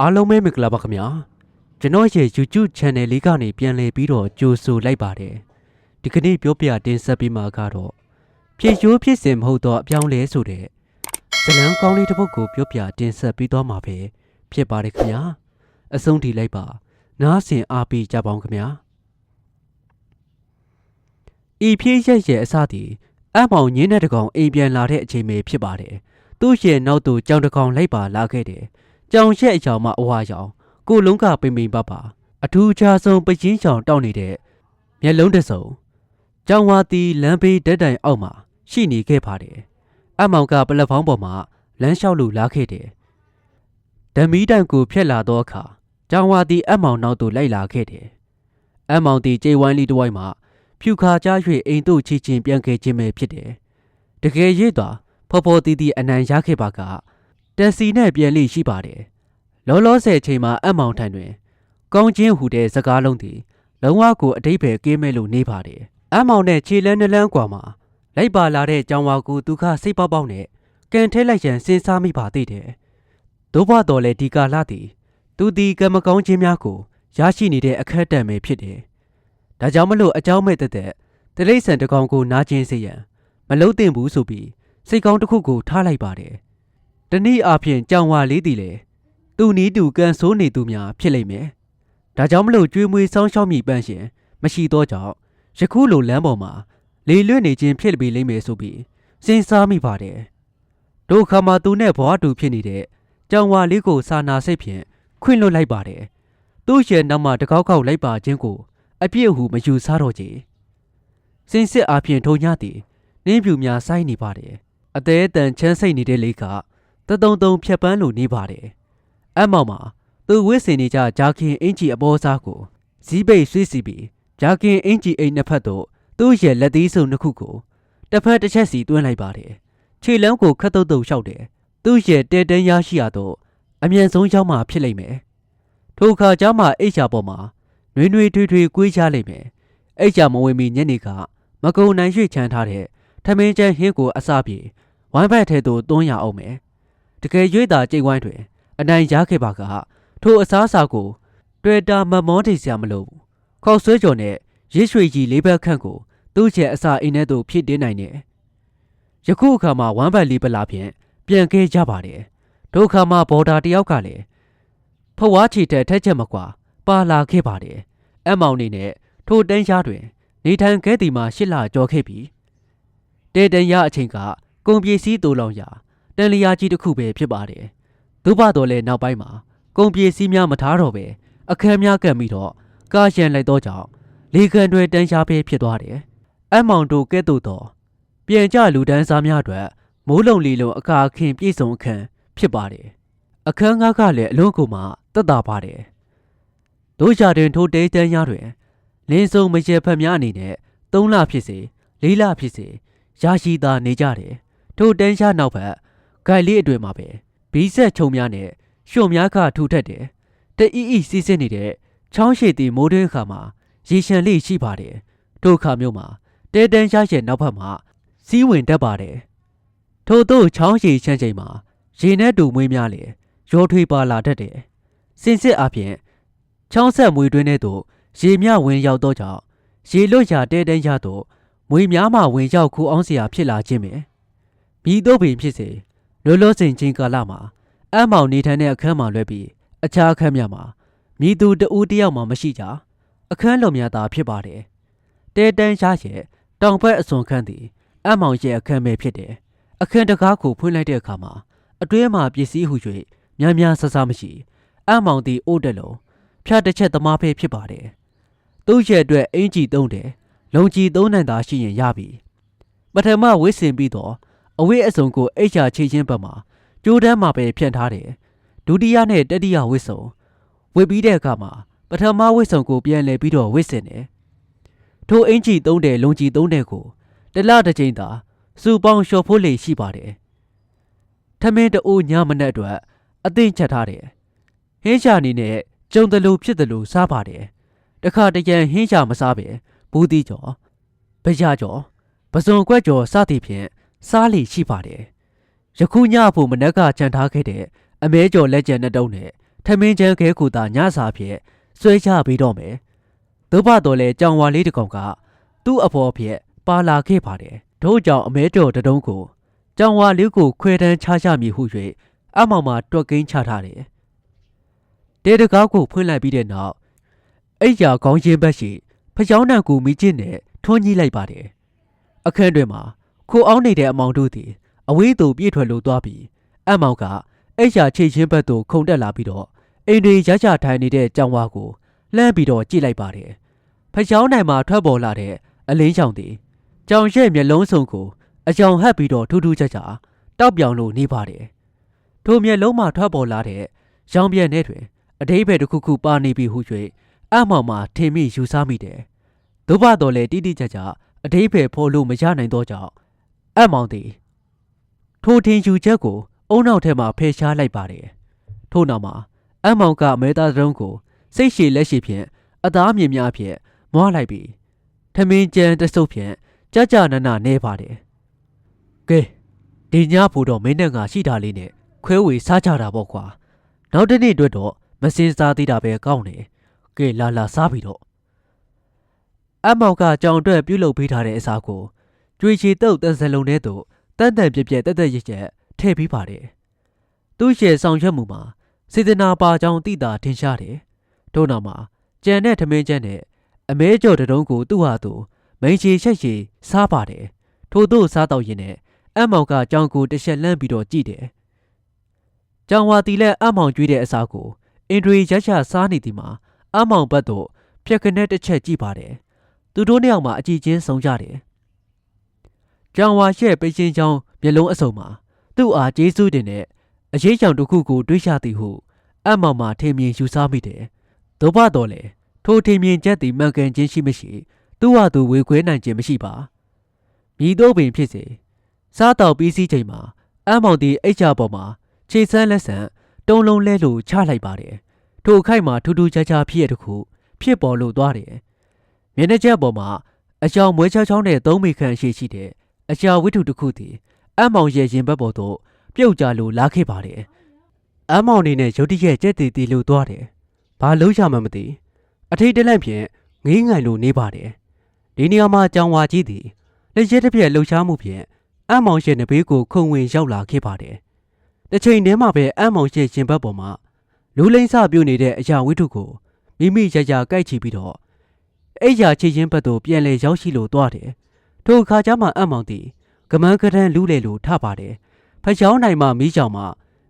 အားလုံးပဲမင်္ဂလာပါခင်ဗျာကျွန်တော်ရဲ့ YouTube Channel လေးကနေပြန်လည်ပြီးတော့ကြိုဆိုလိုက်ပါတယ်ဒီကနေ့ပြောပြတင်ဆက်ပေးမှာကတော့ဖြစ်ရိုးဖြစ်စဉ်မဟုတ်တော့အပြောင်းလဲဆိုတဲ့ဇလံကောင်းလေးတစ်ပုဒ်ကိုပြောပြတင်ဆက်ပေးသွားမှာပဲဖြစ်ပါတယ်ခင်ဗျာအဆုံးထိလိုက်ပါ နားဆင်အားပေးကြပါအောင်ခင်ဗျာဤဖြည့်ရက်ရဲ့အစသည်အမောင်ညင်းတဲ့တကောင်အိမ်ပြန်လာတဲ့အချိန်ပဲဖြစ်ပါတယ်သူ့ရဲ့နောက်သူကြောင်တကောင်လိုက်ပါလာခဲ့တယ် ကြောင်ရက်အကြောင်မှအဝါရောင်ကိုလုံးကပိမ့်ပိမ့်ပါပါအထူးခြားဆုံးပရင်ချောင်တောက်နေတဲ့မျက်လုံးတစ်စုံကြောင်ဝါတီလမ်းဘေးတက်တိုင်အောက်မှာရှိနေခဲ့ပါတယ်အမောင်ကပလက်ဖောင်းပေါ်မှာလမ်းလျှောက်လို့လာခဲ့တယ်ဓမီတိုင်ကိုဖျက်လာတော့အခါကြောင်ဝါတီအမောင်နောက်သို့လိုက်လာခဲ့တယ်အမောင်တီကြေဝိုင်းလီတစ်ဝိုင်းမှာဖြူခါကြား၍အိမ်တို့ချီချင်းပြန်ခဲ့ခြင်းပဲဖြစ်တယ်တကယ်ရည်သွားဖော်ဖော်တီတီအနံရခဲ့ပါက တက်စီနဲ့ပြန်လိရှိပါတယ်လောလောဆယ်ချိန်မှာအမောင်ထံတွင်ကောင်းချင်းဟူတဲ့စကားလုံးသည်လုံးဝကိုအတိတ်ပဲကင်းမဲ့လို့နေပါတယ်အမောင်နဲ့ခြေလန်းနှလန်းကွာမှာလိုက်ပါလာတဲ့ကြောင်ဝါကိုဒုက္ခစိတ်ပေါက်ပေါက်နဲ့ကန်ထဲလိုက်ရန်စဉ်းစားမိပါသေးတယ်ဒုဘတော်လည်းဒီကာလသည်သူဒီကံမကောင်းခြင်းများကိုရရှိနေတဲ့အခက်အတန့်ပဲဖြစ်တယ်ဒါကြောင့်မလို့အเจ้าမဲ့တက်တက်တရိษံတကောင်ကိုနာကျင်စေရန်မလုံးတင်ဘူးဆိုပြီးစိတ်ကောင်းတစ်ခုကိုထားလိုက်ပါတယ် တနည်းအားဖြင့်ကြောင်ဝါလေးသည်လေသူနီးတူကန်ဆိုးနေသူများဖြစ်လိမ့်မယ်ဒါကြောင့်မလို့ကြွေးမွေးဆောင်းရှောက်မိပန်းရှင်မရှိတော့ကြောင့်ယခုလိုလမ်းပေါ်မှာလေလွင့်နေခြင်းဖြစ်ပြီးလိမ့်မယ်ဆိုပြီးစဉ်းစားမိပါတယ်ဒုက္ခမှာသူနဲ့ဘဝတူဖြစ်နေတဲ့ကြောင်ဝါလေးကိုစာနာစိတ်ဖြင့်ခွင့်လွတ်လိုက်ပါတယ်သူ့ရဲ့နောက်မှာတကောက်ကောက်လိုက်ပါခြင်းကိုအပြည့်အဟုမယူဆတော့ကြစင်စစ်အားဖြင့်ထုံညသည်နင်းပြူများစိုင်းနေပါတယ်အသေးအတန်ချမ်းစိတ်နေတဲ့လေးက တတုံတုံဖြက်ပန်းလိုနေပါတယ်အမောင်မှာသူဝစ်စင်နေကြဂျာကင်အင်ဂျီအပေါ်စားကိုဇီးပိတ်ဆွေးစီပြီးဂျာကင်အင်ဂျီအိမ်နှစ်ဖက်သို့သူ့ရဲ့လက်သီးစုံနှစ်ခုကိုတစ်ဖက်တစ်ချက်စီတွင်းလိုက်ပါတယ်ခြေလမ်းကိုခတ်တုတ်တုတ်လျှောက်တယ်သူ့ရဲ့တဲတန်းရရှိရတော့အမြန်ဆုံးရောက်မှဖြစ်လိမ့်မယ်ထိုအခါကျမှအိတ်ချာပေါ်မှာနှွေးနှွေးထွေးထွေးကွေးချလိမ့်မယ်အိတ်ချာမဝင်မီညနေကမကုံနိုင်ရွှေ့ချမ်းထားတဲ့ထမင်းချမ်းဟင်းကိုအစာပြေဝိုင်းဘက်ထဲသို့တွန်းရအောင်မယ် တကယ်ရွေးတာကြိတ်ဝိုင်းတွင်အနိုင်ရခဲ့ပါကထိုအစားအစာကို တွေ့တာမမောတိစရာမလိုဘူးခေါက်ဆွဲကြော်နဲ့ရစ်ရွှေကြီးလေးဘက်ခန့်ကိုသူ့ချေအစာအိမ်ထဲသို့ဖြစ်တင်းနိုင်တယ်ယခုအခါမှာဝမ်းဘက်လေးပလာဖြင့်ပြန်ခဲ့ကြပါတယ်ဒုက္ခမှာဘော်ဒါတယောက်ကလည်းဖဝါချီတဲ့ထက်ချက်မကွာပါလာခဲ့ပါတယ်အမောင်နေနဲ့ထိုတန်းရှားတွင် နေထိုင်ခဲ့သည်မှာရှစ်လကျော်ခဲ့ပြီတဲတန်ရအချိန်ကကုန်ပစ္စည်းတူလောင်ရာ တန်လျာကြီးတစ်ခုပဲဖြစ်ပါတယ်။သို့ပါတော့လဲနောက်ပိုင်းမှာကုန်ပစ္စည်းများမထားတော့ပဲအခန်းများကပ်ပြီးတော့ကားရှန်လိုက်တော့ကြောင့်လေကန်တွေတန်းရှားပဲဖြစ်သွားတယ်။အမောင်တို့ကဲ့သို့တော့ပြန်ကြလူဒန်းစားများအတွက်မိုးလုံလီလုံအခါခင်ပြည့်စုံအခန်းဖြစ်ပါတယ်။အခန်းကားကလည်းအလုံးကိုမှတက်တာပါတယ်။တို့ကြတွင်ထိုတဲတန်းရတွင်လင်းစုံမရေဖက်များအနေနဲ့၃လဖြစ်စေ၄လဖြစ်စေရရှိသာနေကြတယ်ထိုတန်းရှားနောက်ဘက် ဂိုက်လေးအတွင်မှာပဲဘီးဆက်ချုံများနဲ့ရွှွန်များကထူထက်တယ်တအီအီစီးစစ်နေတဲ့ချောင်းရှိသည်မိုးတွင်းခါမှာရေရှမ်းလေးရှိပါတယ်ထိုခါမျိုးမှာတဲတန်းရှားရဲ့နောက်ဘက်မှာစီးဝင်တတ်ပါတယ်ထို့သို့ချောင်းရှိချမ်းချိန်မှာရေနဲ့တူမွေးများလေရောထွေးပါလာတတ်တယ်စင်စစ်အပြင်ချောင်းဆက်မွေတွင်းထဲသို့ရေမြဝင်ရောက်တော့ကြောင့်ရေလွတ်ရာတဲတန်းရသို့မွေများမှဝင်ရောက်ခူအောင်စရာဖြစ်လာခြင်းပဲမိတို့ပင်ဖြစ်စေ လောလောဆင်ချင်းကာလမှာအမောင်နေထိုင်တဲ့အခန်းမှာလွဲပြီးအခြားအခန်းများမှာမိသူတဦးတယောက်မှမရှိကြအခန်းလုံများသာဖြစ်ပါတယ်တဲတန်းရှားရဲ့တောင်ဘက်အစွန်ခန်းသည်အမောင်ရဲ့အခန်းပဲဖြစ်တယ်အခန်းတကားကိုဖွင့်လိုက်တဲ့အခါမှာအတွင်းမှာပစ္စည်းဟု၍များများဆဆမရှိအမောင်သည်အိုးတက်လုံးဖြတ်တစ်ချက်သမားပဲဖြစ်ပါတယ်သူ့ရဲ့အတွက်အင်ကြီးသုံးတယ်လုံကြီးသုံးနိုင်တာရှိရင်ရပြီပထမဝစ်စင်ပြီးတော့ အဝိအစုံကိုအိတ်ချချေချင်းဘက်မှာကြိုးတန်းမှာပဲဖြန့်ထားတယ်ဒုတိယနဲ့တတိယဝစ်စုံဝစ်ပြီးတဲ့အခါမှာပထမဝစ်စုံကိုပြန်လဲပြီးတော့ဝစ်စင်တယ်ထိုအင်ကြီးသုံးတယ်လုံကြီးသုံးတယ်ကိုတလတစ်ချိန်သာစူပေါင်းလျှော်ဖို့လေရှိပါတယ်ထမင်းတူညမနဲ့အတွက်အသိချက်ထားတယ်ဟင်းရှာနေနဲ့ကြုံတယ်လို့ဖြစ်တယ်လို့စားပါတယ်တခါတရံဟင်းရှာမစားပဲဘူးတီကျော်ဗရကျော်ပစုံကွက်ကျော်စသည်ဖြင့် စားလီရှိပါတယ်ယခုညဖို့မနက်ကကြံထားခဲ့တဲ့အမဲကျော်လက်ကျန်နှစ်တုံးနဲ့ထထမင်းချမ်းခဲကူတာညစာဖြင့်ဆွဲချပြီးတော့မယ်။သို့ပါတော့လေကြောင်ဝါလေးတစ်ကောင်ကသူ့အဖော်ဖြင့်ပါလာခဲ့ပါတယ်။ထို့ကြောင့်အမဲတော်တတုံးကိုကြောင်ဝါလေးကိုခွဲတန်းချရမည်ဟု၍အမောင်မှာတွက်ကင်းချထားတယ်။တဲတကားကိုဖွင့်လိုက်ပြီးတဲ့နောက်အိယာကောင်းချင်းဘက်ရှိဖျောင်းနံကိုမိကျင့်နဲ့ထွန်းကြီးလိုက်ပါတယ်။အခန်းတွင်မှာ ခိုအောင်နေတဲ့အမောင်တို့သည်အဝေးသို့ပြေးထွက်လို့သွားပြီးအမောင်ကအိယာချိတ်ချင်းဘက်သို့ခုန်တက်လာပြီးတော့အိမ်တွေရကြထိုင်နေတဲ့ကြောင်ဝါကိုလှမ်းပြီးတော့ကြည့်လိုက်ပါတယ်။ဖျောင်းနိုင်မှာထွက်ပေါ်လာတဲ့အလင်းချောင်သည်ကြောင်ရဲ့မျက်လုံးစုံကိုအကြောင်ဟပ်ပြီးတော့ထူးထူးခြားခြားတောက်ပြောင်လို့နေပါတယ်။ထိုမျက်လုံးမှာထွက်ပေါ်လာတဲ့ရောင်ပြက်နဲ့တွင်အတိဘယ်တစ်ခုခုပါနေပြီဟု၍အမောင်မှာထင်မိယူဆမိတယ်။သို့ပါတော့လေတိတိကျကျအတိဘယ်ဖော်လို့မရနိုင်တော့ကြောင့် အမောင်သည်ထိုထင်ယူချက်ကို အုံနောက်ထဲမှာဖယ်ရှားလိုက်ပါတယ်။ထို့နောက်မှာအမောင်ကမဲသားတုံးကိုစိတ်ရှည်လက်ရှိဖြင့်အသားမြင်များဖြင့်မွားလိုက်ပြီးထမင်းကြမ်းတဆုပ်ဖြင့်ကြကြနနနေပါတယ်။ကဲဒီညဖို့တော့မင်းနဲ့ငါရှိတာလေးနဲ့ခွဲဝေစားကြတာပေါ့ကွာ။နောက်တစ်နေ့အတွက်တော့မစင်စားသေးတာပဲကောင်းတယ်။ကဲလာလာစားပြီးတော့အမောင်ကကြောင်အတွက်ပြုတ်လုပ်ပေးထားတဲ့အစားကို ကြွေချီတုတ်တန်စလုံးထဲသို့တန်တန်ပြက်ပြက်တက်တက်ရစ်ရက်ထည့်ပြီးပါတယ်။သူ့ရဲ့ဆောင်ရွက်မှုမှာစေတနာပါကြောင်တိတာထင်ရှားတယ်။ထို့နောက်မှာကြံတဲ့ထမင်းကျန်းနဲ့အမဲကြော်တတုံးကိုသူ့ဟာသူမိန်ချီချက်ချီစားပါတယ်။ထို့သို့စားတော့ရင်နဲ့အမောင်ကကြောင်ကိုတစ်ချက်လှမ်းပြီးတော့ကြည့်တယ်။ကြောင်ဝါတီလက်အမောင်ကျွေးတဲ့အစားကိုအင်ဒရီရချစားနေသည်မှာအမောင်ဘက်သို့ဖြက်ကနေတစ်ချက်ကြည့်ပါတယ်။သူတို့နှစ်ယောက်မှာအကြည့်ချင်းဆုံးကြတယ်။ ကြောင်ဝါရဲ့ပိတ်ချင်းချောင်းမျက်လုံးအစုံမှာသူ့အားကျေးဇူးတင်တဲ့အရေးကြောင်တစ်ခုကိုတွေးရသည်ဟုအမောင်မှာထင်မြင်ယူဆမိတယ်။သို့ပါတော့လေထိုထင်မြင်ချက်သည်မှန်ကန်ခြင်းရှိမရှိသူ့ဟာသူဝေခွဲနိုင်ခြင်းမရှိပါ။မိတို့ပင်ဖြစ်စေစားတော်ပြီးစီးချိန်မှာအမောင်သည်အိတ်ချပေါ်မှာခြေစမ်းလက်ဆန်တုံးလုံးလဲလို့ချလိုက်ပါတယ်။ထိုအခိုက်မှာထူးထူးခြားခြားဖြစ်ရတစ်ခုဖြစ်ပေါ်လို့သွားတယ်။မျက်နှာချက်ပေါ်မှာအကြောင်မွဲချောင်းချောင်းနဲ့သုံးမိခန့်ရှိရှိတဲ့ အကြာဝိထုတစ်ခုသည်အမောင်ရဲ့ရင်ဘက်ပေါ်သို့ပြုတ်ကြလို့လာခဲ့ပါတယ်။အမောင်နေနဲ့ရုတ်တရက်ကြက်တီတီလို့သွားတယ်။ဘာလို့ရမှမသိ။အထိတ်တလန့်ဖြင့်ငေးငိုင်လို့နေပါတယ်။ဒီနေရာမှာကြောင်ဝါကြီးသည်လက်ရက်တစ်ပြက်လှုပ်ရှားမှုဖြင့်အမောင်ရဲ့နဘေးကိုခုံဝင်ရောက်လာခဲ့ပါတယ်။တစ်ချိန်တည်းမှာပဲအမောင်ရဲ့ရင်ဘက်ပေါ်မှာလူလိမ့်စပြုတ်နေတဲ့အရာဝိထုကိုမိမိရရကိုက်ချီပြီးတော့အဲ့ရချစ်ချင်းဘက်သို့ပြန်လဲရောက်ရှိလို့သွားတယ်။ ထိုအခါကျမှအမောင်သည်ကမန်းကတန်းလူးလေလို့ထပါတယ်။ဖျောင်းနိုင်မှမိကြောင်မှ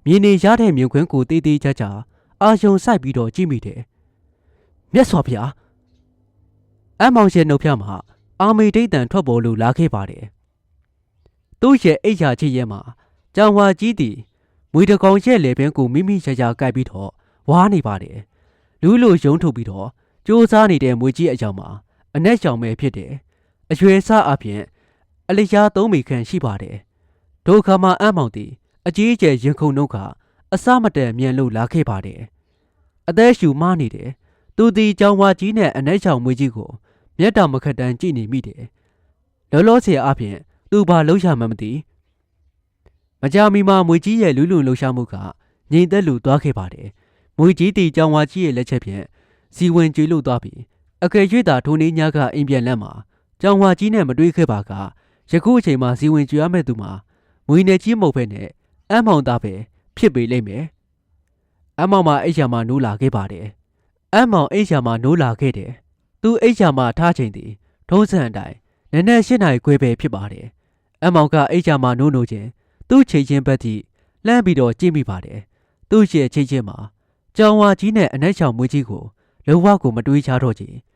မြင်နေရတဲ့မြုပ်ခွင်းကိုတေးသေးချာချာအာယုံဆိုင်ပြီးတော့ကြည့်မိတယ်။မြတ်စွာဘုရားအမောင်ရဲ့နှုတ်ဖြမှာအာမေဒိတ်တန်ထွက်ပေါ်လို့လာခဲ့ပါတယ်။သူ့ရဲ့အိတ်ရာချစ်ရဲမှာကြောင်ဝါကြီးသည်မွေတကောင်ရဲ့လေပင်ကိုမိမိရရကိုက်ပြီးတော့ဝါနေပါတယ်။လူးလိုရုံထုတ်ပြီးတော့စူးစားနေတဲ့မွေကြီးအကြောင်မှာအနက်ကြောင်ပဲဖြစ်တယ်။ အရွယ်စားအပြင်အလျားသုံးမိခန့်ရှိပါတယ်။ဒုက္ခမှာအံ့မောင်သည်အကြီးအကျယ်ရင်ခုန်နှုတ်ကအစမတန်မြန်လို့လာခဲ့ပါတယ်။အသက်ရှူမနေတယ်။သူသည်ကြောင်ဝါကြီးနဲ့အနက်ချောင်မွေကြီးကိုမျက်တောင်မခတ်တန်းကြည့်နေမိတယ်။လောလောဆယ်အပြင်သူဘာလှုပ်ရှားမှမသိ။မကြမီမှာမွေကြီးရဲ့လူလူလှုပ်ရှားမှုကငြိမ်သက်လို့သွားခဲ့ပါတယ်။မွေကြီးတီကြောင်ဝါကြီးရဲ့လက်ချက်ဖြင့်စီဝင်ကျွေးလို့သွားပြီးအကယ်၍သာထိုနေ့ညကအိမ်ပြန်လန့်မှာ ကြောင်ဝါကြီးနဲ့မတွေးခဲ့ပါကယခုအချိန်မှာစီဝင်ကြွရမယ့်သူမှာမွေနယ်ကြီးမဟုတ်ပဲနဲ့အမ်းမောင်သားပဲဖြစ်ပေလိမ့်မယ်။အမ်းမောင်မှာအိတ်ချာမှာနိုးလာခဲ့ပါတယ်။အမ်းမောင်အိတ်ချာမှာနိုးလာခဲ့တယ်။သူအိတ်ချာမှာထားချိန်သည်ထုံးစံအတိုင်းနည်းနည်းရှင်းနိုင်ခွဲပဲဖြစ်ပါတယ်။အမ်းမောင်ကအိတ်ချာမှာနိုးနိုးခြင်းသူ့ချိန်ချင်းဘက်ထိလှမ်းပြီးတော့ကြည့်မိပါတယ်။သူ့ရဲ့ချိန်ချင်းမှာကြောင်ဝါကြီးနဲ့အနက်ချောင်မွေးကြီးကိုလုံးဝကိုမတွေးချတော့ချင်။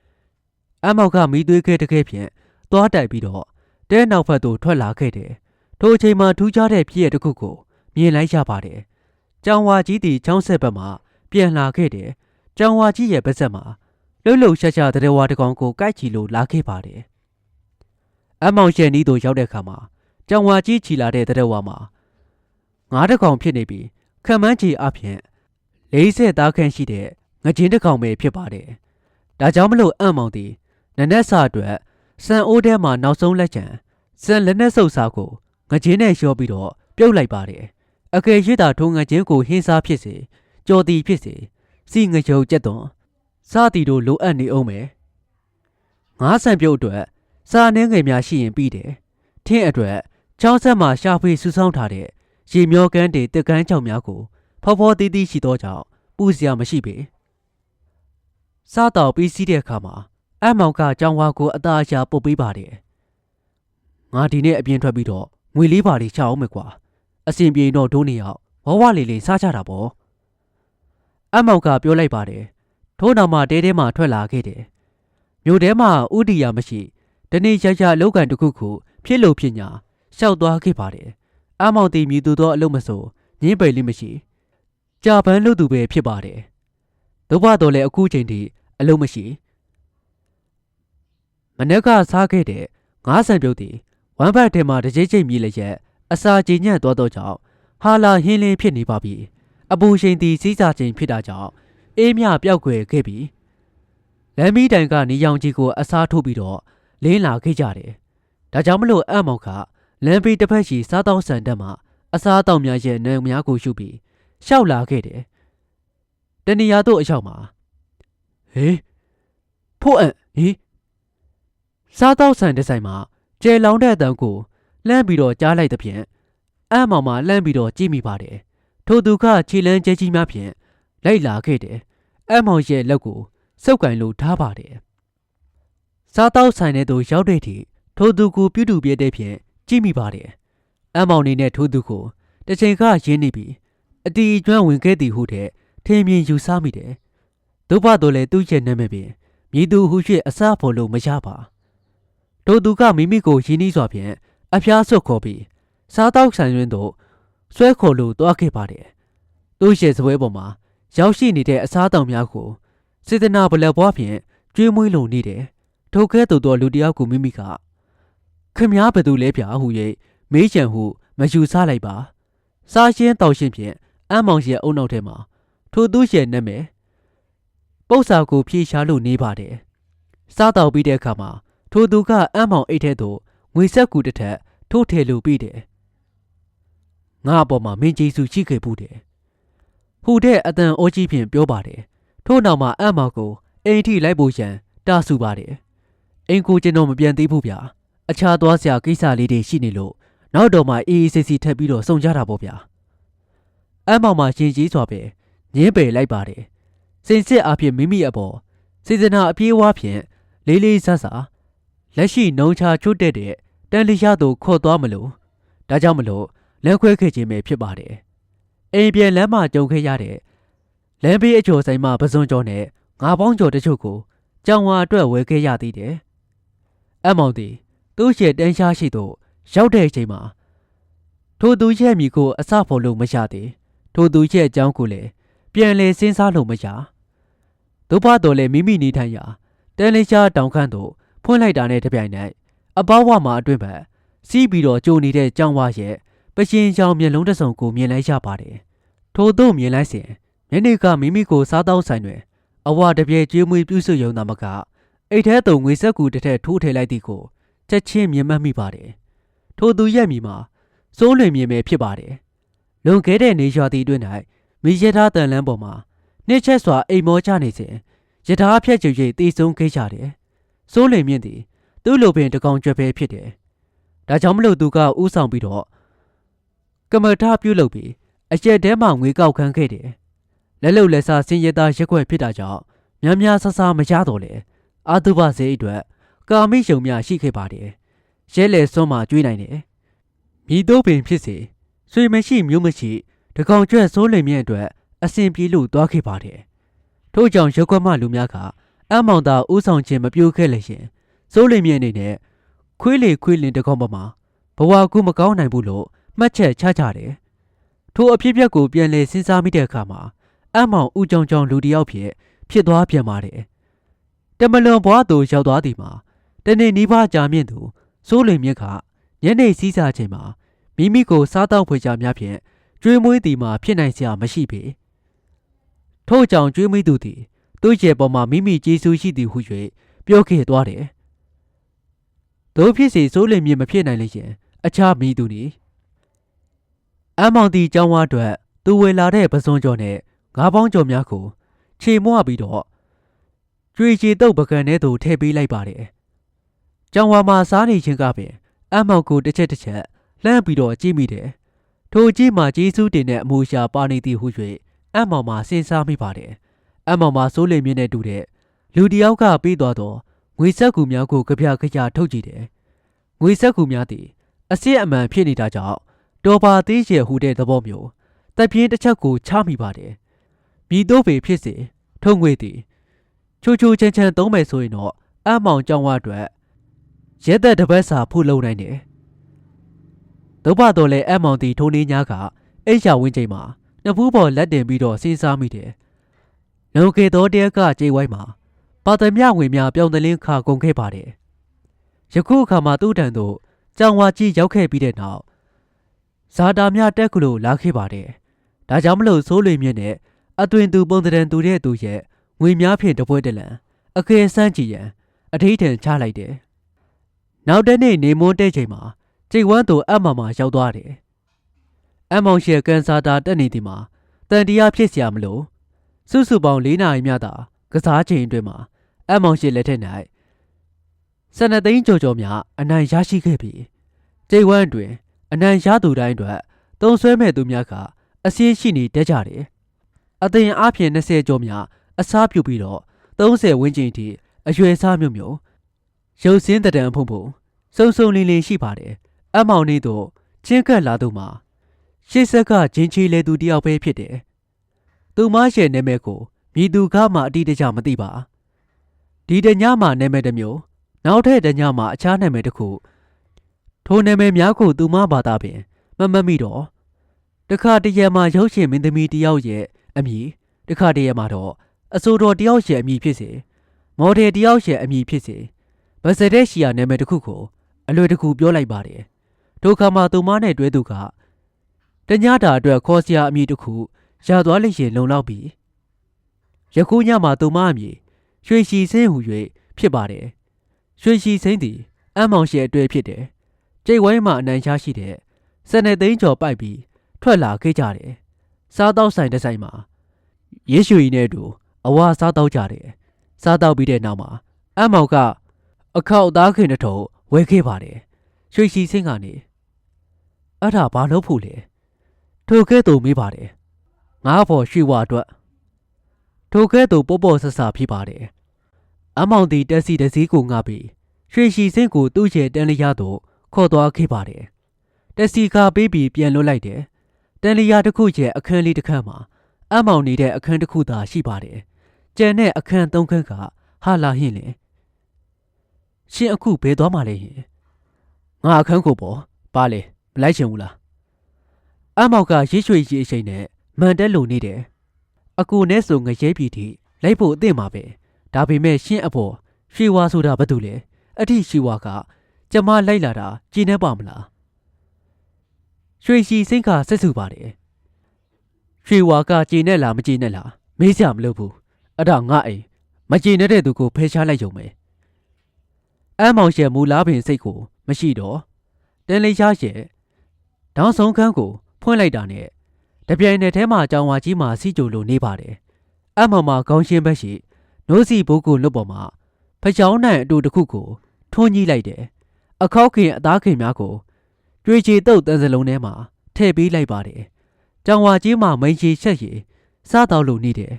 အမ်းမောင်ကမိသွေးခဲတခဲဖြင့်သွားတိုက်ပြီးတော့တဲနောက်ဘက်သို့ထွက်လာခဲ့တယ်။ထိုအချိန်မှာထူးခြားတဲ့ဖြစ်ရတစ်ခုကိုမြင်လိုက်ရပါတယ်။ကျောင်းဝါကြီးသည်ချောင်းဆက်ဘက်မှပြန်လာခဲ့တယ်။ကျောင်းဝါကြီးရဲ့ပါးစပ်မှာလှုပ်လှုပ်ရှားရှားတဲ့ဝါတစ်ကောင်ကိုကိုက်ချီလို့လာခဲ့ပါတယ်။အမောင်ရှယ်နီးတို့ရောက်တဲ့အခါမှာကျောင်းဝါကြီးချီလာတဲ့တဲ့ဝါမှာငါးတစ်ကောင်ဖြစ်နေပြီးခံမန်းချီအဖြစ်လေးဆက်သားခန့်ရှိတဲ့ငကြင်းတစ်ကောင်ပဲဖြစ်ပါတယ်။ဒါကြောင့်မလို့အံ့မောင်သည် နနက်စာအတွက်စံအိုးထဲမှာနောက်ဆုံးလက်ချံစံလက်နဲ့ဆုပ်စားကိုငကြင်းနဲ့လျှောပြီးတော့ပြုတ်လိုက်ပါတယ်အကယ်၍သာထိုငကြင်းကိုဟင်းစားဖြစ်စေကြော်တီဖြစ်စေစီငရုတ်ကြက်သွန်စသည်တို့လိုအပ်နေအောင်မယ်ငါးဆန်ပြုတ်အတွက်စာနှင်းငယ်များရှိရင်ပြီးတယ်ထင်းအတွက်ချောင်းဆက်မှာရှာဖွေစူးစောင်းထားတဲ့ရေမျောကန်းတွေတက်ကန်းချောင်များကိုဖော်ဖော်တီးတီးရှိသောကြောင့်ပူစရာမရှိပေစားတော့ပြီးစီးတဲ့အခါမှာ အမောင်ကကြောင်ဝါကိုအသားအရှာပုတ်ပေးပါတယ်ငါဒီနေ့အပြင်ထွက်ပြီးတော့ငွေလေးပါလေးချအောင်မယ်ကွာအစင်ပြေတော့ဒိုးနေရောက်ဝဝလေးလေးစားကြတာပေါ့အမောင်ကပြောလိုက်ပါတယ်ထို့နောက်မှတဲထဲမှာထွက်လာခဲ့တယ်မြို့ထဲမှာဥတီယာမရှိတနေ့ရရလောက်ကန်တစ်ခုခုဖြစ်လို့ဖြစ်ညာရှောက်သွားခဲ့ပါတယ်အမောင်တီမြည်သူသောအလုပ်မဆိုငင်းပိန်လေးမရှိကြာပန်းလို့သူပဲဖြစ်ပါတယ်ဒုဘတော်လည်းအခုချိန်ထိအလုပ်မရှိ မနေ့ကစားခဲ့တဲ့ငါးဆန်ပြုတ်တီဝမ်ဘတ်ထဲမှာတစ်ကြိမ်ကြိမ်မြည်လျက်အစာကျဉ်ညံ့သွားသောကြောင့်ဟာလာဟင်းလင်းဖြစ်နေပါပြီအပူချိန်တီစီးစာချိန်ဖြစ်တာကြောင့်အေးမြပျောက်ကွယ်ခဲ့ပြီလမ်းမီးတိုင်ကနေရောင်ကြီးကိုအစားထိုးပြီးတော့လင်းလာခဲ့ကြတယ်ဒါကြောင့်မလို့အံ့မောင်ကလမ်းဘေးတစ်ဖက်ရှိစားတောင်းဆန်တက်မှာအစားအသောက်များရဲ့နံများကိုရှုပြီးရှောက်လာခဲ့တယ်တဏီယာတို့အရောက်မှာဟေးဖို့အံ့ဟေး စားတောက်ဆန်တဲ့ဆိုင်မှာကျဲလောင်တဲ့အတန်းကိုလှမ်းပြီးတော့ကြားလိုက်တဲ့ဖြင့်အံ့မောင်မှလှမ်းပြီးတော့ကြည့်မိပါတယ်ထိုသူကခြေလန်းကျဲကြီးများဖြင့်လိုက်လာခဲ့တယ်အံ့မောင်ရဲ့လက်ကိုစုပ်ကင်လို့ထားပါတယ်စားတောက်ဆိုင်တဲ့သူရောက်တဲ့ထိထိုသူကိုပြုတူပြတဲ့ဖြင့်ကြည့်မိပါတယ်အံ့မောင်နေနဲ့ထိုသူကိုတစ်ချိန်ကရင်းနေပြီးအတီအကျွမ်းဝင်ခဲ့သည်ဟုတဲ့ထင်မြင်ယူဆမိတယ်ဒုဗ္ဗတို့လည်းသူ့ရဲ့နာမည်ပင်မြည်သူဟု၍အစားဖို့လို့မရပါ ထိုသူကမိမိကိုရင်းနှီးစွာဖြင့်အဖျားဆွတ်ခေါ်ပြီးစားတောက်ဆိုင်တွင်သို့ဆွဲခေါ်လို့တွားခဲ့ပါတယ်သူ့ရဲ့စပွဲပေါ်မှာရောက်ရှိနေတဲ့အစားအသောက်များကိုစေတနာဗလက်ဘွားဖြင့်ကျွေးမွေးလိုနေတယ်ထိုကဲ့သို့သောလူတစ်ယောက်ကိုမိမိကခမည်းဘယ်သူလဲဗျာဟု၍မေးချံဟုမယူဆလိုက်ပါစားရှင်းတောက်ရှင်းဖြင့်အမ်းမောင်ရဲ့အုံနောက်ထဲမှာထိုသူရဲ့နာမည်ပု္ပ္ပာကိုဖြေရှားလို့နေပါတယ်စားတောက်ပြီးတဲ့အခါမှာ ထိုသူကအမ်းမောင်အိတ်ထဲသို့ငွေဆက်ကူတစ်ထက်ထိုးထည့်လို့ပြီးတယ်ငါအပေါ်မှာမင်းကျေးဇူးရှိခဲ့ဘူးတယ်ဟူတဲ့အတန်အိုးကြီးဖြင့်ပြောပါတယ်ထို့နောက်မှာအမ်းမောင်ကိုအိမ်ထိလိုက်ဖို့ရန်တားဆူပါတယ်အိမ်ကိုကျွန်တော်မပြန်သေးဘူးဗျာအခြားသွားစရာကိစ္စလေးတွေရှိနေလို့နောက်တော့မှအေးအေးဆေးဆေးထပ်ပြီးတော့စုံကြတာပေါ့ဗျာအမ်းမောင်မှာရှင်ကြီးစွာပဲငင်းပယ်လိုက်ပါတယ်စင်စစ်အဖြစ်မိမိအပေါ်စေတနာအပြေးဝါဖြင့်လေးလေးဆဆာ လက်ရှိနှုံချချွတ်တဲ့တဲ့တန်လျာသို့ခေါ်သွားမလို့ဒါကြောင့်မလို့လက်ခွဲခဲ့ခြင်းပဲဖြစ်ပါတယ်အိမ်ပြန်လမ်းမှာကြုံခဲ့ရတဲ့လမ်းဘေးအကျော်ဆိုင်မှာပစွန်ကျော်နဲ့ငါးပေါင်းကျော်တချို့ကိုကြောင်ဝါအတွက်ဝယ်ခဲ့ရသေးတယ်အမောင်သည်သူ့ရဲ့တန်းရှားရှိသို့ရောက်တဲ့အချိန်မှာထိုသူရဲ့မိကိုအစဖို့လို့မရသေးထိုသူရဲ့အကြောင်းကိုလည်းပြန်လေစဉ်းစားလို့မရဒုဘတော်လည်းမိမိနေထိုင်ရာတန်လေးရှားတောင်ခန့်သို့ ဖွင့်လိုက်တာနဲ့တပြိုင်နက်အပေါဝမှာအတွင်ဘက်စီးပြီးတော့ကြိုနေတဲ့ကြောင်ဝါရဲ့ပရှင်ချောင်မျက်လုံးတစ်စုံကိုမြင်လိုက်ရပါတယ်ထို့သို့မြင်လိုက်စဉ်မျက်နှာကမိမိကိုစားတော့ဆိုင်တွင်အဝတပြဲကျွေးမွေးပြုစုရုံသာမကအိတ်ထဲသို့ငွေဆက်ကူတစ်ထက်ထိုးထည့်လိုက်သည်ကိုချက်ချင်းမြင်မှတ်မိပါတယ်ထိုသူရဲ့မိမှာစိုးလွင်မြင်ပဲဖြစ်ပါတယ်လွန်ခဲ့တဲ့နေရွာတီအတွင်း၌မိရထားတန်လန်းပေါ်မှာနှိချက်စွာအိမ်မောချနေစဉ်ရထားဖြတ်ချွေ၍တီးဆုံးခဲ့ကြတယ် စိုးလွင်မြင့်သည်သူ့လိုပင်တကောင်ကြွယ်ပဲဖြစ်တယ်ဒါကြောင့်မလို့သူကဥဆောင်ပြီးတော့ကမထပြုတ်လုပ်ပြီးအကျက်တဲမှငွေကောက်ခံခဲ့တယ်လက်လုံလက်စားစင်ရသားရက်ွက်ဖြစ်တာကြောင့်များများဆဆမရတော့လေအာတုဘစေးအတွက်ကာမိယုံများရှိခဲ့ပါတယ်ရဲလေစွန်းမှကျွေးနိုင်တယ်မြည်တော့ပင်ဖြစ်စေဆွေမရှိမျိုးမရှိတကောင်ကျွဲ့စိုးလိမ်မြင့်အတွက်အစဉ်ပြေလို့သွားခဲ့ပါတယ်ထို့ကြောင့်ရက်ွက်မှလူများက အမောင်သာဥဆောင်ခြင်းမပြုတ်ခဲ့လျင်စိုးလိမ်မြင့်အနေနဲ့ခွေးလေခွေးလင်တကောင်ပေါ်မှာဘဝကူမကောင်းနိုင်ဘူးလို့မှတ်ချက်ချကြတယ်ထိုအဖြစ်အပျက်ကိုပြန်လည်စဉ်းစားမိတဲ့အခါမှာအမောင်ဦးကြောင်ကြောင်လူတစ်ယောက်ဖြစ်ဖြစ်သွားပြန်ပါတယ်တမလွန်ဘွားသူရောက်သွားသည်မှာတနေ့နီးပါးကြာမြင့်သူစိုးလိမ်မြင့်ကညနေစည်းစာချိန်မှာမိမိကိုစားတော့ဖွေကြများဖြင့်ကျွေးမွေးသည်မှာဖြစ်နိုင်စရာမရှိပေထို့ကြောင့်ကျွေးမွေးသူသည် သူ့ရဲ့ပေါ်မှာမိမိကျေးဇူးရှိသည်ဟု၍ပြောခဲ့သွားတယ်တို့ဖြစ်စီစိုးလိမ်မြင့်မဖြစ်နိုင်လေရင်အခြားမိသူနီအမောင်တီကျောင်းဝါအတွက်သူဝေလာတဲ့ပစွန်ကျော်နဲ့ငါးပေါင်းကျော်များကိုခြေမွပြီးတော့ကြွေချီတုတ်ပကံထဲသို့ထည့်ပေးလိုက်ပါတယ်။ကြောင်ဝါမှာစားနေခြင်းကပင်အမောင်ကိုတစ်ချက်တစ်ချက်လှမ်းပြီးတော့ကြည့်မိတယ်။ထိုကြည့်မှကျေးဇူးတင်တဲ့အမူအရာပါနေသည်ဟု၍အမောင်မှာစဉ်းစားမိပါတယ်။ အမောင်မှာစိုးလိမ်မြင့်နဲ့တူတဲ့လူတစ်ယောက်ကပြီးသွားတော့ငွေဆက်ကူများကိုကြပြကြပြထုတ်ကြည့်တယ်။ငွေဆက်ကူများသည်အစစ်အမှန်ဖြစ်နေတာကြောင့်တော်ပါသေးကျယ်ဟူတဲ့သဘောမျိုးတပ်ပြင်းတစ်ချက်ကိုချမိပါတယ်။မြည်တော့ပေဖြစ်စေထုံငွေသည်ချိုချိုချမ်းချမ်းသုံးမယ်ဆိုရင်တော့အမောင်ကြောင့်ဝအတွက်ရဲသက်တစ်ပတ်စာဖုလုံနိုင်တယ်။ဒုဗ္ဗတော်လည်းအမောင်တီထိုးနေညာကအိတ်ချဝင်းချိန်မှာနှစ်ဖူးပေါ်လက်တင်ပြီးတော့စဉ်းစားမိတယ်။ လုံကေတော်တရက်ကကြေးဝိုင်းမှာပါတမြဝင်များပြောင်းတလင်းခါကုန်ခဲ့ပါတယ်။ယခုအခါမှာသူ့တန်သို့ကြောင်ဝါကြီးရောက်ခဲ့ပြီးတဲ့နောက်ဇာတာမြတက်ကူလိုလာခဲ့ပါတယ်။ဒါကြောင့်မလို့စိုးလွေမြင့်နဲ့အသွင်သူပုံသဏ္ဍာန်တူတဲ့သူရဲ့ငွေများဖြင့်တပွဲတလံအကယ်စမ်းကြည့်ရန်အထိတ်ထန်ချလိုက်တယ်။နောက်တနေ့နေမွန်းတဲ့ချိန်မှာကျိတ်ဝမ်းသူအမမရောက်သွားတယ်။အမောင်ရှေကန်စာတာတက်နေသည်မှာတန်တရားဖြစ်เสียမလို့ စုစုပေါင်း၄နာရီမြတာကစားချိန်အတွင်းမှာအမောင်ရှေလက်ထက်၌စနသိန်းကြော်ကြော်များအနိုင်ရရှိခဲ့ပြီးကျိတ်ဝမ်းတွင် အနိုင်ရသူတိုင်းအတွက်တုံဆွဲမဲ့သူများကအစင်းရှိနေတတ်ကြတယ်။အသင်အားဖြင့်20ကျော်များအစားပြုပြီးတော့30ဝန်းကျင်ထိအရွယ်စားမျိုးမျိုးရုပ်စင်းတံတန်ဖုံဖုံစုံစုံလင်းလင်းရှိပါတယ်။အမောင်နေတို့ချင်းကပ်လာသူမှာရှေ့ဆက်ကဂျင်းချီလေသူတယောက်ပဲဖြစ်တယ်။ သူမရဲ့နာမည်ကိုမြည်သူကမှအတိအကျမသိပါ။ဒီတညမှာနာမည်တစ်မျိုးနောက်ထပ်တညမှာအခြားနာမည်တစ်ခုထိုနာမည်များကိုသူမဘာသာပင်မမတ်မိတော့တခါတရံမှာရုပ်ရှင်မင်းသမီးတယောက်ရဲ့အမည်တခါတရံမှာတော့အဆိုတော်တယောက်ရဲ့အမည်ဖြစ်စေမော်ဒယ်တယောက်ရဲ့အမည်ဖြစ်စေဗစတဲ့ရှီယာနာမည်တစ်ခုကိုအလွယ်တကူပြောလိုက်ပါတယ်ဒုက္ခမှာသူမနဲ့တွဲသူကတညတာအတွက်ခေါ်စရာအမည်တစ်ခု ရသွားလိမ့်ရင်လုံလောက်ပြီယခုညမှာသူမအမည်ရွှေရှီစင်းဟူ၍ဖြစ်ပါတယ်ရွှေရှီစင်းသည်အမောင်ရှယ်အတွေ့ဖြစ်တယ်ကျိတ်ဝိုင်းမှာအနိုင်ရရှိတဲ့စနေသိန်းကျော်ပိုက်ပြီးထွက်လာခဲ့ကြတယ်စားတော့ဆိုင်တစ်ဆိုင်မှာယေရှုကြီးနဲ့အတူအဝါစားတော့ကြတယ်စားတော့ပြီးတဲ့နောက်မှာအမောင်ကအခောက်သားခင်တစ်ထုံဝဲခဲ့ပါတယ်ရွှေရှီစင်းကနေအဲ့ဒါဘာလို့ဖို့လဲထိုကဲ့သို့မေးပါတယ် ငါဖို့ရွှေဝါအတွက်ထိုကဲ့သို့ပေါ့ပေါ့ဆဆဖြစ်ပါတယ်အမောင်တီတက်စီတစည်းကိုငှပြီးရွှေရှီစင်းကိုသူ့ရဲ့တန်လျာသို့ခေါ်သွားခဲ့ပါတယ်တက်စီကာပေးပြီးပြန်လွတ်လိုက်တယ်တန်လျာတစ်ခုရဲ့အခန်းလေးတစ်ခန်းမှာအမောင်နေတဲ့အခန်းတစ်ခုသာရှိပါတယ်ကျန်တဲ့အခန်းသုံးခန်းကဟာလာဟင်းလေရှင်အခုဘယ်သွားမှလဲဟင်ငါအခန်းကိုပေါ့ပါလေမလိုက်ချင်ဘူးလားအမောက်ကရစ်ရွှေရီအချိန်နဲ့ မန်တက်လိုနေတယ်အကူနဲ့ဆိုငရဲပြီထိလိုက်ဖို့အသင့်ပါပဲဒါပေမဲ့ရှင်းအဖို့ရွှေဝါဆိုတာဘာတူလဲအထိရွှေဝါကကျမလိုက်လာတာကြည်နေပါမလားရွှေရှိစိတ်ကဆက်စုပါတယ်ရွှေဝါကကြည်နေလားမကြည်နေလားမေးစရာမလိုဘူးအဲ့ဒါငါအိမ်မကြည်နေတဲ့သူကိုဖယ်ရှားလိုက်ရုံပဲအမောင်ရှယ်မူလားပင်စိတ်ကိုမရှိတော့တန်လေးရှားရှယ်တောင်းဆုံးခန်းကိုဖွင့်လိုက်တာနဲ့ တပြိုင်နက်တည်းမှာကြောင်ဝါကြီးမှာစီကြိုလိုနေပါတယ်အမောင်မှာခေါင်းရှင်းဘက်ရှိနိုးစီဘိုးကိုလွတ်ပေါ်မှာဖျောင်းနိုင်အတူတစ်ခုကိုထွန်းကြီးလိုက်တယ်အခောက်ခင်အသားခင်များကိုကြွေချီတုတ်တန်စလုံးထဲမှာထည့်ပေးလိုက်ပါတယ်ကြောင်ဝါကြီးမှာမိန်ချီချက်ရည်စားတော့လို့နေတယ်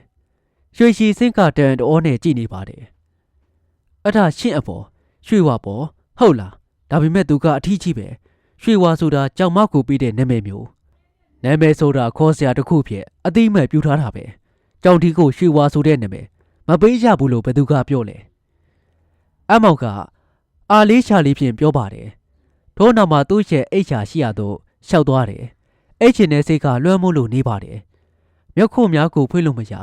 ရွှေရှည်စင်းကတန်တော်နဲ့ကြည်နေပါတယ်အဲ့ဒါရှင့်အပေါ်ရွှေဝါပေါ်ဟုတ်လားဒါပေမဲ့သူကအထီးကြီးပဲရွှေဝါဆိုတာကြောင်မောက်ကိုပြီးတဲ့နာမည်မျိုး နာမည်ဆိုတာခေါ်စရာတစ်ခုဖြစ်အတိအမဲ့ပြူထားတာပဲကြောင်တီကိုရွှေဝါဆိုတဲ့နာမည်မပေးရဘူးလို့ဘယ်သူကပြောလဲအမောက်ကအာလေးချာလေးဖြင့်ပြောပါတယ်ထို့နောက်မှာသူ့ရဲ့အိတ်ချာရှိရတော့ရှောက်သွားတယ်အိတ်ချင်တဲ့စိတ်ကလွှမ်းမိုးလို့နေပါတယ်မြက်ခုများကိုဖွင့်လို့မရ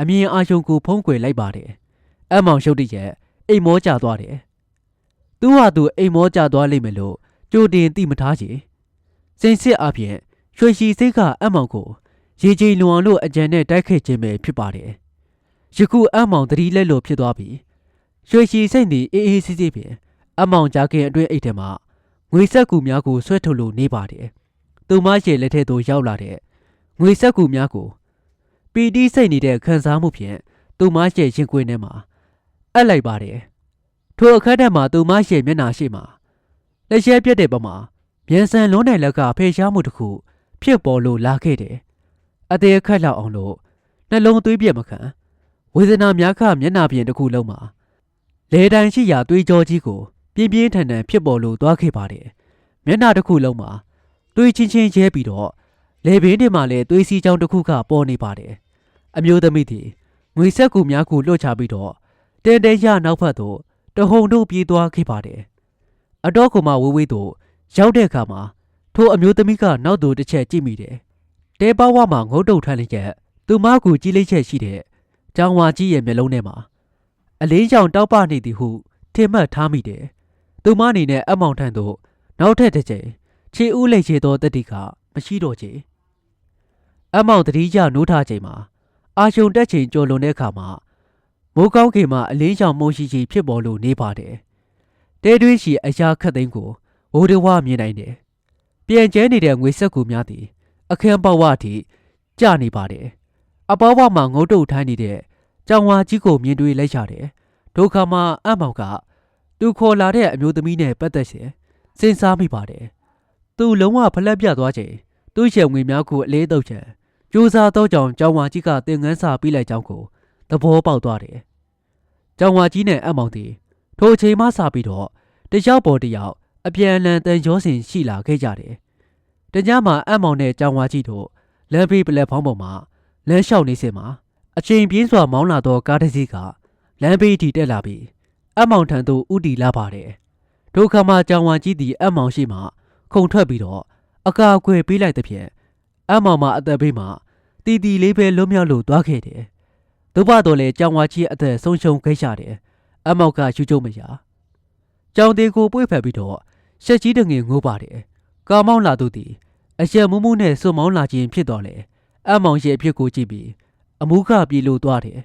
အမြင်အာယုံကိုဖုံးကွယ်လိုက်ပါတယ်အမောင်ရှုပ်တရက်အိမ်မောကျသွားတယ်သူဟာသူအိမ်မောကျသွားလိမ့်မယ်လို့ကြိုတင်သိမထားချေစိန်စစ်အပြင် ရွှေရှိစိတ်ကအမောင်ကိုရေကြီးလွန်အောင်လို့အကြံနဲ့တိုက်ခဲ့ခြင်းပဲဖြစ်ပါတယ်ယခုအမောင်တတိလက်လိုဖြစ်သွားပြီရွှေရှိစိတ်သည်အေးအေးဆေးဆေးပင်အမောင်ကြားခင်အတွင်းအိတ်ထဲမှာငွေဆက်ကူများကိုဆွဲထုတ်လို့နေပါတယ်သူမရဲ့လက်ထဲသို့ရောက်လာတဲ့ငွေဆက်ကူများကိုပီတီစိတ်နေတဲ့ခံစားမှုဖြင့်သူမရဲ့ရင်ခွင်ထဲမှာအပ်လိုက်ပါတယ်ထိုအခက်ထဲမှာသူမရဲ့မျက်နှာရှိမှာလက်ရဲပြက်တဲ့ပမာမြန်ဆန်လုံးတဲ့လက်ကဖေရှားမှုတစ်ခု ဖြစ်ပေါ်လို့လာခဲ့တယ်အသေးအခက်လောက်အောင်လို့နှလုံးသွေးပြက်မခံဝေဒနာများခမျက်နှာပြင်တစ်ခုလုံးမှာလေတိုင်ရှိရာသွေးကြောကြီးကိုပြင်းပြင်းထန်ထန်ဖြစ်ပေါ်လို့သွားခဲ့ပါတယ်မျက်နှာတစ်ခုလုံးမှာသွေးချင်းချင်းရဲပြီးတော့လေဘင်းတွေမှာလည်းသွေးစီးချောင်းတစ်ခုကပေါ်နေပါတယ်အမျိုးသမီးသည်ငွေဆက်ကူများကိုလွှတ်ချပြီးတော့တဲတဲရနောက်ဖက်သို့တဟုန်တို့ပြေးသွားခဲ့ပါတယ်အတော့ကုမဝေးဝေးသို့ရောက်တဲ့အခါမှာ ထိုအမျိုးသမီးကနောက်သို့တစ်ချက်ကြည့်မိတယ်တဲပါဝါမှာငုတ်တုတ်ထမ်းလိုက်ချက်သူမကူကြည့်လိုက်ချက်ရှိတဲ့ကျောင်းဝါကြီးရဲ့မျက်လုံးထဲမှာအလေးချောင်တောက်ပနေသည်ဟုထင်မှတ်ထားမိတယ်သူမအနေနဲ့အမောင်ထန်သို့နောက်ထပ်တစ်ချိန်ခြေဦးလိတ်ချေသောတတိကမရှိတော့ချေအမောင်တတိယနိုးထားချိန်မှာအာရှုံတက်ချိန်ကြော်လွန်တဲ့အခါမှာမိုးကောင်းခေမှာအလင်းချောင်မုံရှိရှိဖြစ်ပေါ်လို့နေပါတယ်တဲတွင်းရှိအရာခတ်သိမ်းကိုဘိုးတော်ဝမြင်နိုင်တယ် ပြန်ကျဲနေတဲ့ငွေဆက်ကူများသည်အခန်းပေါဝအထိကျနေပါတယ်အပေါဝမှာငုတ်တုတ်ထိုင်းနေတဲ့ကြောင်ဝါကြီးကိုမြင်တွေ့လိုက်ရတယ်ဒုက္ခမှာအမောင်ကသူခေါ်လာတဲ့အမျိုးသမီးနဲ့ပတ်သက်စဉ်စဉ်းစားမိပါတယ်သူလုံးဝဖလက်ပြသွားချိန်သူ့ရဲ့ငွေများကိုအလေးတုပ်ချင်ကြိုးစားတော့ကြောင်ကြောင်ဝါကြီးကသင်ငန်းစာပြီးလိုက်ကြောင်းကိုသဘောပေါက်သွားတယ်ကြောင်ဝါကြီးနဲ့အမောင်သည်ထိုအချိန်မှစပြီးတော့တယောက်ပေါ်တယောက် အပြန်အလှန်တန်ရောစင်ရှိလာခဲ့ကြတယ်တညမှာအမောင်နဲ့ကြောင်ဝါကြီးတို့လမ်းဘေးပလက်ဖောင်းပေါ်မှာလမ်းလျှောက်နေစင်မှာအချိန်ပြင်းစွာမောင်းလာသောကားတစ်စီးကလမ်းဘေးထိတက်လာပြီးအမောင်ထံသို့ဥတီလာပါတယ်ဒုက္ခမှာကြောင်ဝါကြီးသည်အမောင်ရှိမှခုန်ထွက်ပြီးတော့အကာအကွယ်ပေးလိုက်သဖြင့်အမောင်မှာအသက်ဘေးမှာတီတီလေးပဲလွတ်မြောက်လို့သွားခဲ့တယ်ဒုပတော်လည်းကြောင်ဝါကြီးအသက်ဆုံးရှုံးခဲ့ရတယ်အမောင်ကရှူးကျုံမရကြောင်သေးကိုပွေ့ဖက်ပြီးတော့ ရှက်ကြီးတငင်ငိုးပါတယ်ကာမောင်းလာသူသည်အရက်မူးမူးနဲ့စွမောင်းလာခြင်းဖြစ်တော်လေအမောင်ရဲ့အဖြစ်ကိုကြည့်ပြီးအမူးကပြေလို့သွားတယ်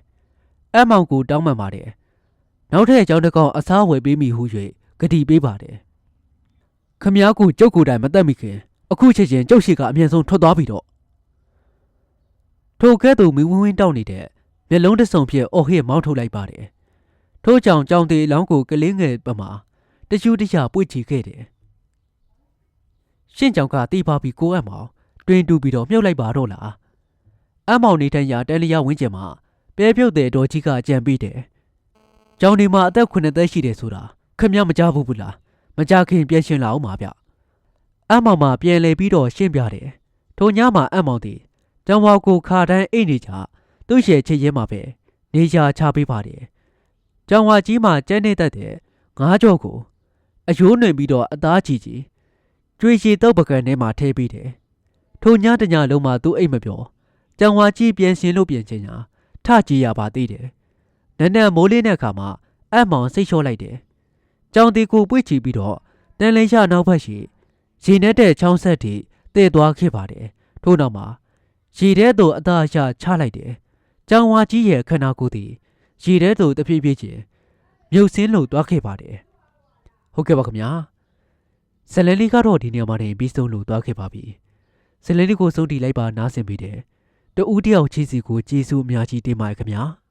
အမောင်ကိုတောင်းပန်ပါတယ်နောက်ထပ်အကြောင်းတစ်ကောင်အစားဝယ်ပေးမိဟု၍ဂတိပေးပါတယ်ခမည်းကိုကြုတ်ကိုယ်တိုင်မတက်မိခင်အခုချက်ချင်းကြုတ်ရှိကအမြင်ဆုံးထွက်သွားပြီတော့ထိုကဲ့သို့မီဝင်းဝင်းတောက်နေတဲ့မျက်လုံးတစ်စုံဖြင့်အော်ဟစ်မောင်းထုတ်လိုက်ပါတယ်ထို့ကြောင့်ကြောင်သေးအလောင်းကိုကလေးငယ်ပမာ တရှူတရပွေ့ချီခဲ့တယ်ရှင့်ကြောင်ကတီးပါပြီးကိုအပ်မောင်တွင်တူပြီးတော့မြုပ်လိုက်ပါတော့လားအမောင်နေထိုင်ရာတဲလျာဝင်းကျင်မှာပဲပြုတ်တဲ့တော်ကြီးကအကြံပေးတယ်ကြောင်ဒီမှာအသက်9သက်ရှိတယ်ဆိုတာခမမကြဘူးဘူးလားမကြခင်ပြန်ရှင်လာအောင်ပါဗျအမောင်မှာပြန်လဲပြီးတော့ရှင်းပြတယ်ထိုညမှာအမောင်သည်ကျောင်းဝါကိုခါတိုင်းအိတ်နေကြသူ့ရဲ့ချစ်ရဲမှာပဲနေရာချပေးပါတယ်ကျောင်းဝါကြီးမှာကျန်းနေတတ်တဲ့ငါးကြော်ကို အယိုးနှွင်ပြီးတော့အသားကြီးကြီးကျွေရှိတော့ပကံထဲမှာထည့်ပြီးတယ်ထိုညတညလုံးမှာသူ့အိတ်မပြောကျောင်းဝါကြီးပြန်ရှင်လို့ပြန်ချင်ညာထကြည့်ရပါသေးတယ်နက်နက်မိုးလေးတဲ့အခါမှာအမောင်စိတ်လျှော့လိုက်တယ်ကျောင်းတီကိုပွေ့ချီပြီးတော့တန်လင်းရနောက်ဘက်ရှိရေနဲ့တဲ့ချောင်းဆက်ထိတည့်သွားခဲ့ပါတယ်ထို့နောက်မှာရေထဲသို့အသားအရချလိုက်တယ်။ကြောင်ဝါကြီးရဲ့ခန္ဓာကိုယ်သည်ရေထဲသို့တဖြည်းဖြည်းချင်းမြုပ်ဆင်းလို့သွားခဲ့ပါတယ်။ ဟုတ်ကဲ့ပါခင်ဗျာ။ဇလန်လေးကတော့ဒီနေရာမှာနေပြီးဆုံးလို့သွားခဲ့ပါပြီ။ဇလန်လေးကိုစုံတီလိုက်ပါနားဆင်ပြီးတယ်။တူဦးတယောက်ချီစီကိုကျေးဇူးအများကြီးတင်ပါတယ်ခင်ဗျာ။